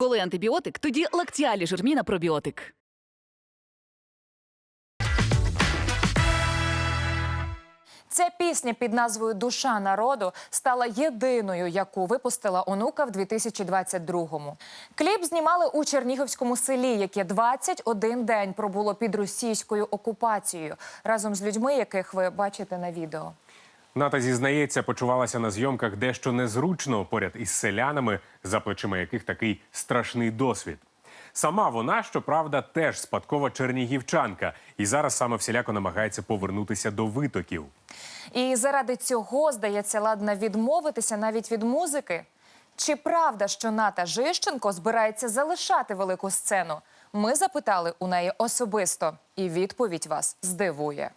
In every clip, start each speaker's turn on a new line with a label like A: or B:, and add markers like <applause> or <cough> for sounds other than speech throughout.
A: Коли антибіотик, тоді лактіалі жирміна пробіотик.
B: Ця пісня під назвою Душа народу стала єдиною, яку випустила онука в 2022-му. Кліп знімали у Чернігівському селі, яке 21 день пробуло під російською окупацією разом з людьми, яких ви бачите на відео.
C: Ната зізнається, почувалася на зйомках дещо незручно поряд із селянами, за плечима яких такий страшний досвід. Сама вона, щоправда, теж спадкова чернігівчанка, і зараз саме всіляко намагається повернутися до витоків.
B: І заради цього, здається, ладна відмовитися навіть від музики. Чи правда, що Ната Жищенко збирається залишати велику сцену? Ми запитали у неї особисто, і відповідь вас здивує.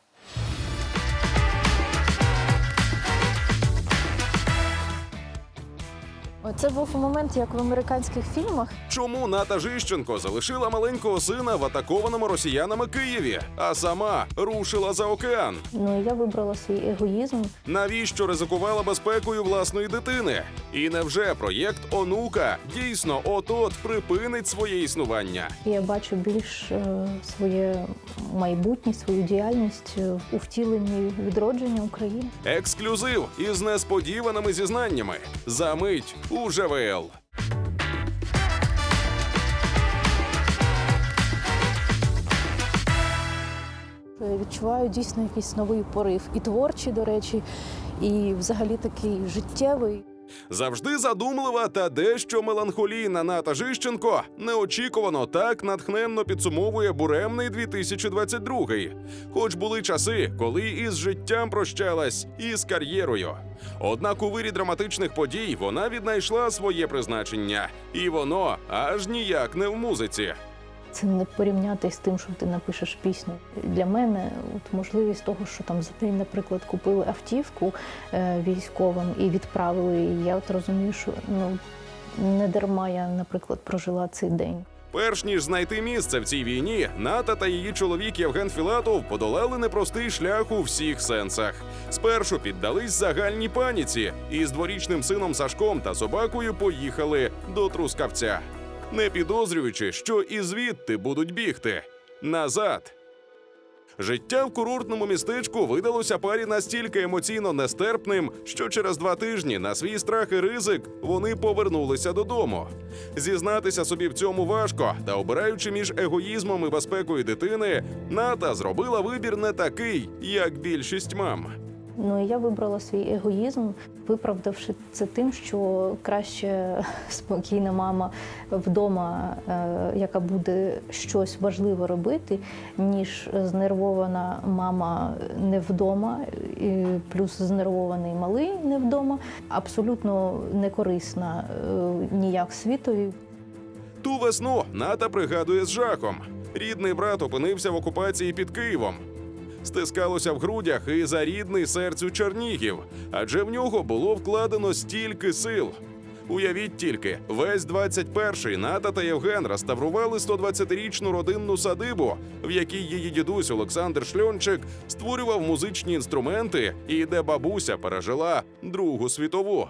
D: Це був момент, як в американських фільмах.
E: Чому Ната Жищенко залишила маленького сина в атакованому росіянами Києві, а сама рушила за океан?
D: Ну я вибрала свій егоїзм.
E: Навіщо ризикувала безпекою власної дитини? І невже проєкт онука дійсно от-от припинить своє існування?
D: Я бачу більш е, своє майбутнє, свою діяльність е, у втіленні відродження України.
E: Ексклюзив із несподіваними зізнаннями. За мить у ЖВЛ.
D: Відчуваю дійсно якийсь новий порив, і творчий, до речі, і взагалі такий життєвий.
E: Завжди задумлива та дещо меланхолійна Ната Жищенко неочікувано так натхненно підсумовує буремний 2022. Хоч були часи, коли із життям прощалась, і з кар'єрою. Однак у вирі драматичних подій вона віднайшла своє призначення, і воно аж ніяк не в музиці.
D: Це не порівняти з тим, що ти напишеш пісню. Для мене от можливість того, що там за день, наприклад, купили автівку е, військовим і відправили її. Я от розумію, що ну не дарма я, наприклад, прожила цей день.
E: Перш ніж знайти місце в цій війні, Ната та її чоловік Євген Філатов подолали непростий шлях у всіх сенсах. Спершу піддались загальній паніці і з дворічним сином Сашком та собакою поїхали до Трускавця, не підозрюючи, що і звідти будуть бігти назад. Життя в курортному містечку видалося парі настільки емоційно нестерпним, що через два тижні на свій страх і ризик вони повернулися додому. Зізнатися собі в цьому важко, та обираючи між егоїзмом і безпекою дитини, Ната зробила вибір не такий, як більшість мам.
D: Ну і я вибрала свій егоїзм, виправдавши це тим, що краще <laughs> спокійна мама вдома, е, яка буде щось важливе робити, ніж знервована мама не вдома, і плюс знервований малий не вдома. Абсолютно не корисна е, ніяк світові.
E: Ту весну Ната пригадує з жахом. Рідний брат опинився в окупації під Києвом. Стискалося в грудях і за рідний серцю Чернігів, адже в нього було вкладено стільки сил. Уявіть тільки, весь 21-й Ната та Євген реставрували 120-річну родинну садибу, в якій її дідусь Олександр Шльончик створював музичні інструменти і де бабуся пережила Другу світову.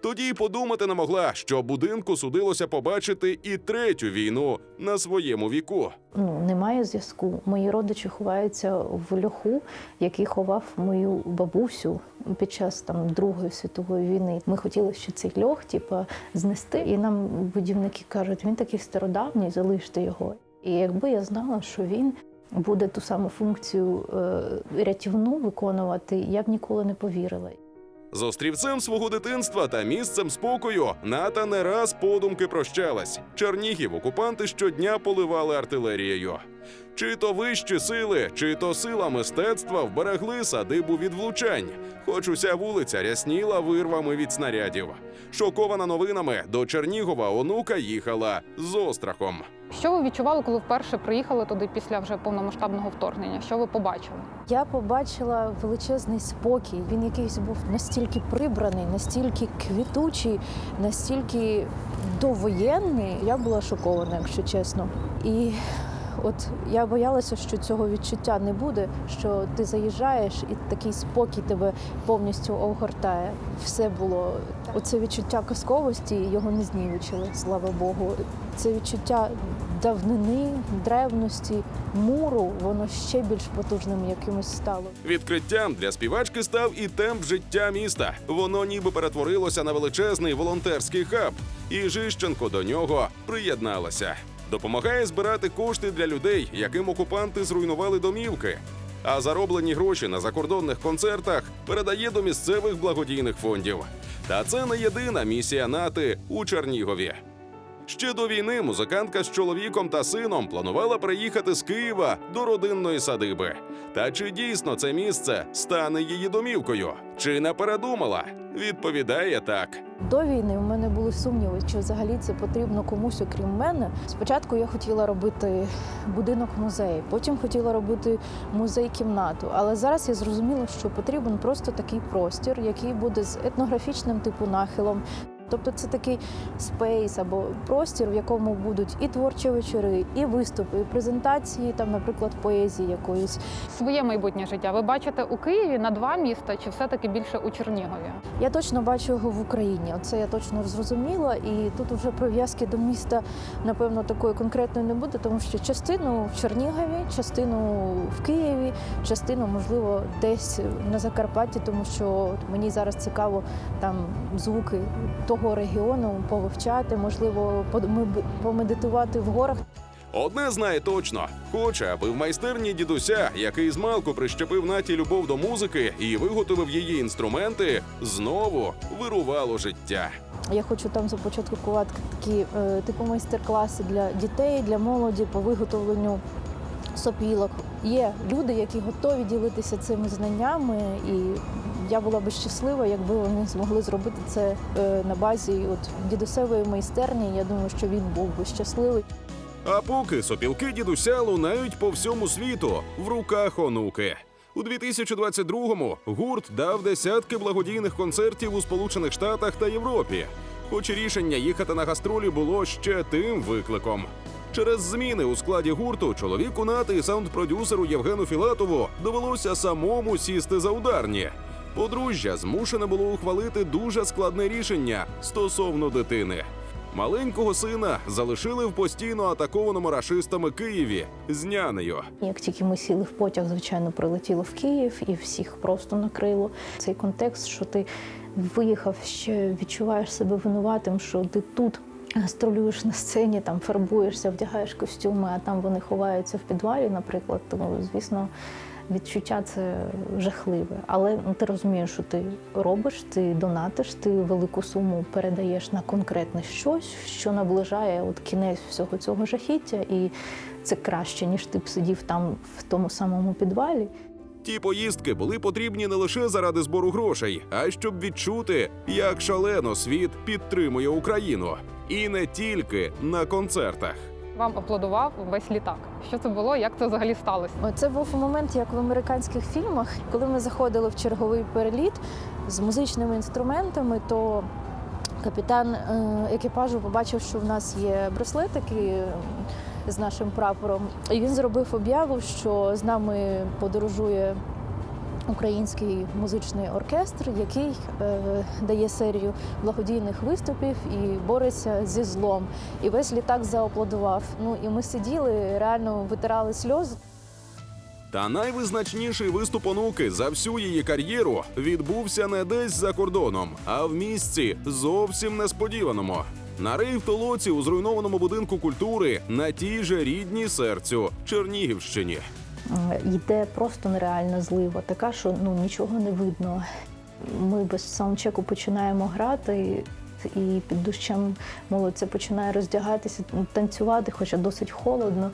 E: Тоді й подумати не могла, що будинку судилося побачити і третю війну на своєму віку.
D: Ну, немає зв'язку. Мої родичі ховаються в льоху, який ховав мою бабусю під час там Другої світової війни. Ми хотіли ще цей льох, типу, знести. І нам будівники кажуть, він такий стародавній, залиште його. І якби я знала, що він буде ту саму функцію е, рятівну виконувати, я б ніколи не повірила.
E: З острівцем свого дитинства та місцем спокою Ната не раз подумки прощалась. Чернігів окупанти щодня поливали артилерією. Чи то вищі сили, чи то сила мистецтва вберегли садибу від влучань, хоч уся вулиця рясніла вирвами від снарядів. Шокована новинами до Чернігова онука їхала з острахом.
F: Що ви відчували, коли вперше приїхали туди після вже повномасштабного вторгнення? Що ви побачили?
D: Я побачила величезний спокій. Він якийсь був настільки прибраний, настільки квітучий, настільки довоєнний. Я була шокована, якщо чесно. І от я боялася, що цього відчуття не буде, що ти заїжджаєш і такий спокій тебе повністю огортає. Все було оце відчуття казковості, його не знівечили, слава Богу. Це відчуття давнини, древності, муру, воно ще більш потужним якимось стало.
E: Відкриттям для співачки став і темп життя міста. Воно ніби перетворилося на величезний волонтерський хаб, і Жищенко до нього приєдналася. Допомагає збирати кошти для людей, яким окупанти зруйнували домівки. А зароблені гроші на закордонних концертах передає до місцевих благодійних фондів. Та це не єдина місія нати у Чернігові. Ще до війни музикантка з чоловіком та сином планувала приїхати з Києва до родинної садиби. Та чи дійсно це місце стане її домівкою? Чи не передумала? Відповідає так.
D: До війни у мене були сумніви, чи взагалі це потрібно комусь, окрім мене. Спочатку я хотіла робити будинок музей, потім хотіла робити музей-кімнату. Але зараз я зрозуміла, що потрібен просто такий простір, який буде з етнографічним типу нахилом. Тобто це такий спейс або простір, в якому будуть і творчі вечори, і виступи, і презентації, там, наприклад, поезії якоїсь.
F: Своє майбутнє життя ви бачите у Києві на два міста, чи все-таки більше у Чернігові?
D: Я точно бачу його в Україні. Оце я точно зрозуміла. І тут вже прив'язки до міста, напевно, такої конкретної не буде, тому що частину в Чернігові, частину в Києві, частину, можливо, десь на Закарпатті, тому що мені зараз цікаво там звуки того регіону повивчати, можливо, помедитувати в горах.
E: Одне знає точно: хоче, аби в майстерні дідуся, який змалку прищепив наті любов до музики і виготовив її інструменти, знову вирувало життя.
D: Я хочу там започаткувати такі е, типу майстер-класи для дітей, для молоді по виготовленню сопілок. Є люди, які готові ділитися цими знаннями, і я була би щаслива, якби вони змогли зробити це е, на базі от дідусевої майстерні. Я думаю, що він був би щасливий.
E: А поки сопілки дідуся лунають по всьому світу в руках онуки. У 2022-му гурт дав десятки благодійних концертів у Сполучених Штатах та Європі. Хоч рішення їхати на гастролі було ще тим викликом. Через зміни у складі гурту чоловіку нати і саунд-продюсеру Євгену Філатову довелося самому сісти за ударні. Подружжя змушене було ухвалити дуже складне рішення стосовно дитини. Маленького сина залишили в постійно атакованому рашистами Києві з нянею.
D: Як тільки ми сіли в потяг, звичайно, прилетіло в Київ і всіх просто накрило. Цей контекст, що ти виїхав, ще відчуваєш себе винуватим, що ти тут гастролюєш на сцені, там фарбуєшся, вдягаєш костюми, а там вони ховаються в підвалі, наприклад. Тому, звісно, відчуття це жахливе. Але ну, ти розумієш, що ти робиш, ти донатиш, ти велику суму передаєш на конкретне щось, що наближає от кінець всього цього жахіття, і це краще, ніж ти б сидів там в тому самому підвалі.
E: Ті поїздки були потрібні не лише заради збору грошей, а щоб відчути, як шалено світ підтримує Україну. І не тільки на концертах.
F: Вам аплодував весь літак. Що це було? Як це взагалі сталося?
D: Це був момент, як в американських фільмах, коли ми заходили в черговий переліт з музичними інструментами, то капітан е, екіпажу побачив, що в нас є браслетики е, з нашим прапором. І він зробив об'яву, що з нами подорожує. Український музичний оркестр, який е, дає серію благодійних виступів і бореться зі злом. І весь літак зааплодував. Ну і ми сиділи, реально витирали сльози.
E: Та найвизначніший виступ онуки за всю її кар'єру відбувся не десь за кордоном, а в місці зовсім несподіваному. На рейв толоці у зруйнованому будинку культури на тій же рідній серцю Чернігівщині.
D: Е, йде просто нереальна злива, така, що ну нічого не видно. Ми без саундчеку починаємо грати, і під дощем молодця починає роздягатися, танцювати, хоча досить холодно.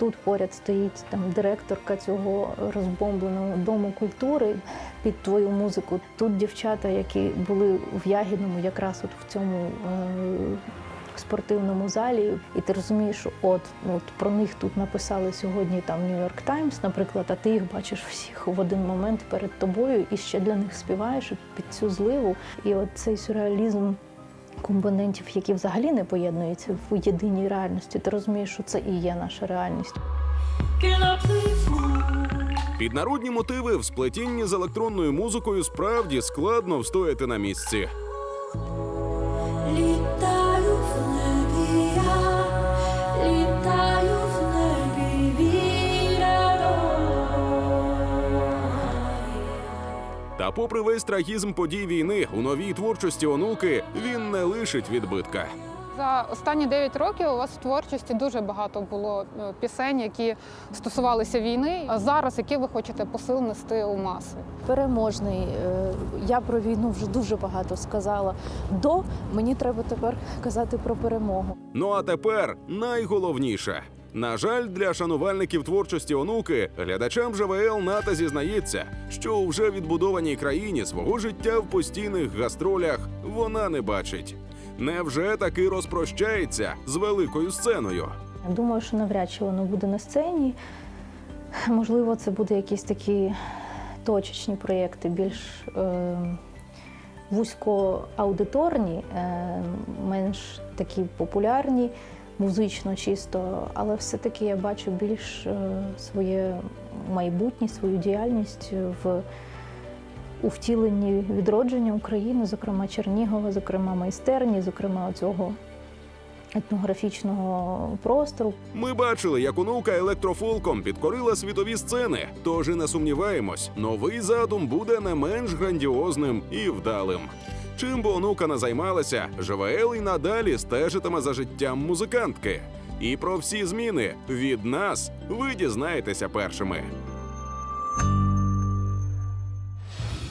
D: Отут поряд стоїть там директорка цього розбомбленого дому культури під твою музику. Тут дівчата, які були в Ягідному, якраз от в цьому е, спортивному залі, і ти розумієш, от, от про них тут написали сьогодні там Нью-Йорк Таймс, наприклад, а ти їх бачиш всіх в один момент перед тобою і ще для них співаєш під цю зливу. І от цей сюрреалізм компонентів, які взагалі не поєднуються в єдиній реальності. Ти розумієш, що це і є наша реальність.
E: Під народні мотиви в сплетінні з електронною музикою справді складно встояти на місці. Та, попри весь трагізм подій війни, у новій творчості онуки він не лишить відбитка.
F: За останні 9 років у вас в творчості дуже багато було е, пісень, які стосувалися війни. А зараз які ви хочете посил нести у маси?
D: Переможний. Е, Я про війну вже дуже багато сказала. До мені треба тепер казати про перемогу.
E: Ну а тепер найголовніше. На жаль, для шанувальників творчості онуки глядачам ЖВЛ НАТО зізнається, що у вже відбудованій країні свого життя в постійних гастролях вона не бачить. Невже таки розпрощається з великою сценою?
D: Думаю, що навряд чи воно буде на сцені. Можливо, це буде якісь такі точечні проєкти, більш е, вузькоаудиторні, е, менш такі популярні, музично чисто, але все-таки я бачу більш е, своє майбутнє, свою діяльність в. У втіленні відродження України, зокрема Чернігова, зокрема майстерні, зокрема цього етнографічного простору.
E: Ми бачили, як онука електрофолком підкорила світові сцени. Тож і не сумніваємось, новий задум буде не менш грандіозним і вдалим. Чим би онука не займалася, ЖВЛ і надалі стежитиме за життям музикантки. І про всі зміни від нас ви дізнаєтеся першими.